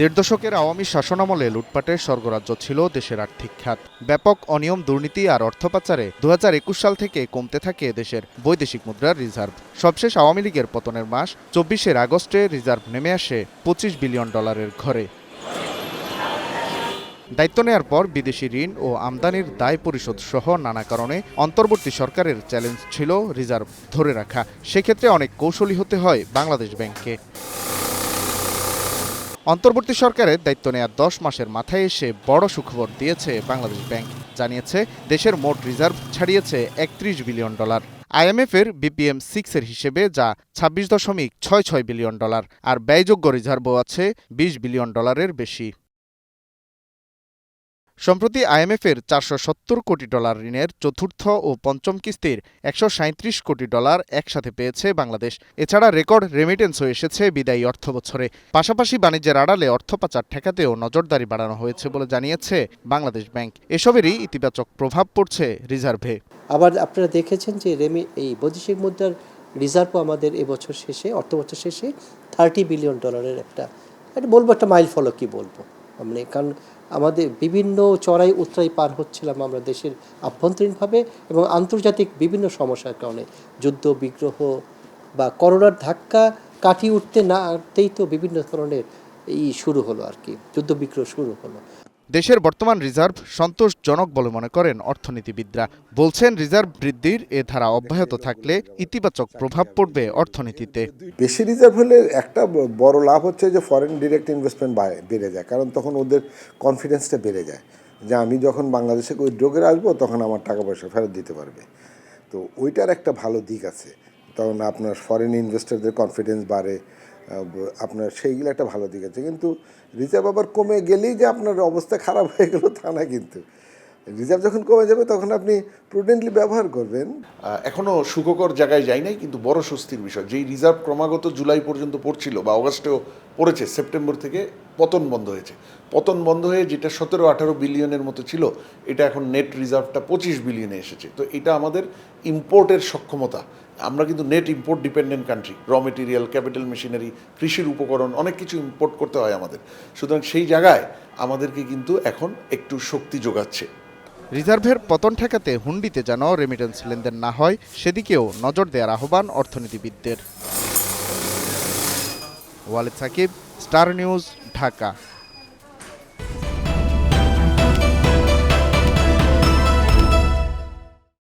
দেড় দশকের আওয়ামী শাসনামলে লুটপাটের স্বর্গরাজ্য ছিল দেশের আর্থিক খাত ব্যাপক অনিয়ম, দুর্নীতি আর অর্থ পাচারে দু হাজার একুশ সাল থেকে কমতে থাকে দেশের বৈদেশিক মুদ্রার রিজার্ভ। সবশেষ আওয়ামী লীগের পতনের মাস চব্বিশের আগস্টে রিজার্ভ নেমে আসে পঁচিশ বিলিয়ন ডলারের ঘরে। দায়িত্ব নেয়ার পর বিদেশি ঋণ ও আমদানির দায় পরিশোধ সহ নানা কারণে অন্তর্বর্তী সরকারের চ্যালেঞ্জ ছিল রিজার্ভ ধরে রাখা। সেক্ষেত্রে অনেক কৌশলী হতে হয় বাংলাদেশ ব্যাংককে। অন্তর্বর্তী সরকারের দায়িত্ব নেওয়ার দশ মাসের মাথায় এসে বড় সুখবর দিয়েছে বাংলাদেশ ব্যাংক। জানিয়েছে, দেশের মোট রিজার্ভ ছাড়িয়েছে একত্রিশ বিলিয়ন ডলার। আইএমএফ এর বিপিএম সিক্স এর হিসেবে যা ছাব্বিশ দশমিক ছয় ছয় বিলিয়ন ডলার, আর ব্যয়যোগ্য রিজার্ভও আছে বিশ বিলিয়ন ডলারের বেশি। সম্প্রতি আইএমএফ এর চারশো সত্তর কোটি ডলার ঋণের চতুর্থ ও পঞ্চম কিস্তির একশো সাঁত্রিশ কোটি ডলার একসাথে পেয়েছে বাংলাদেশ। এছাড়া রেকর্ড রেমিটেন্সও এসেছে বিদায়ী অর্থ বছরে পাশাপাশি বাণিজ্যের আড়ালে অর্থ পাচার ঠেকাতেও নজরদারি বাড়ানো হয়েছে বলে জানিয়েছে বাংলাদেশ ব্যাংক। এসবেরই ইতিবাচক প্রভাব পড়ছে রিজার্ভে। আবার আপনারা দেখেছেন যে রেমি, এই বৈদেশিক মুদ্রার রিজার্ভও আমাদের এবছর শেষে অর্থ বছর শেষে থার্টি বিলিয়ন ডলারের একটা বলব একটা মাইল ফলো কি বলব? মানে কারণ আমাদের বিভিন্ন চড়াই উতরাই পার হচ্ছিলাম আমরা দেশের আভ্যন্তরীণভাবে এবং আন্তর্জাতিক বিভিন্ন সমস্যার কারণে। যুদ্ধ, বিগ্রহ বা করোনার ধাক্কা কাটিয়ে উঠতে না, উঠতেই তো বিভিন্ন ধরনের এই শুরু হলো আর কি। যুদ্ধ, বিগ্রহ শুরু হলো। দেশের বর্তমান রিজার্ভ সন্তোষজনক বলে মনে করেন অর্থনীতিবিদরা। বলছেন, রিজার্ভ বৃদ্ধির এ ধারা অব্যাহত থাকলে ইতিবাচক প্রভাব পড়বে অর্থনীতিতে। বেশি রিজার্ভ হলে একটা বড় লাভ হচ্ছে যে ফরেন ডিরেক্ট ইনভেস্টমেন্ট বেড়ে যায়, কারণ তখন ওদের কনফিডেন্সটা বেড়ে যায়। যে আমি যখন বাংলাদেশে ড্রোগের আসব, তখন আমার টাকা পয়সা ফেরত দিতে পারবে। তো ওইটার একটা ভালো দিক আছে। তখন আপনার ফরেন ইনভেস্টরদের কনফিডেন্স বাড়ে আপনার সেইগুলো একটা ভালো দিক আছে। কিন্তু রিজার্ভ আবার কমে গেলেই যে আপনার অবস্থা খারাপ হয়ে গেল তা না কিন্তু। রিজার্ভ যখন কমে যাবে তখন আপনি প্রুডেন্টলি ব্যবহার করবেন। এখনও সুখকর জায়গায় যাই নাই, কিন্তু বড় স্বস্তির বিষয়। যেই রিজার্ভ ক্রমাগত জুলাই পর্যন্ত পড়ছিল বা অগাস্টেও পড়েছে, সেপ্টেম্বর থেকে পতন বন্ধ হয়েছে। পতন বন্ধ হয়ে যেটা সতেরো আঠারো বিলিয়নের মতো ছিল, এটা এখন নেট রিজার্ভটা পঁচিশ বিলিয়নে এসেছে। তো এটা আমাদের ইম্পোর্টের সক্ষমতা। আমরা কিন্তু net import dependent country raw material capital machinery কৃষির উপকরণ, অনেক কিছু ইম্পোর্ট করতে হয় আমাদের। সুতরাং সেই জায়গায় আমাদেরকে কিন্তু এখন একটু শক্তি যোগাচ্ছে। রিজার্ভের পতন ঠেকাতে হুন্ডিতে যেন রেমিটেন্স লেনদেন না হয়, সেদিকেও নজর দেওয়ার আহ্বান অর্থনীতিবিদদের। Walid Sakib, star news, Dhaka.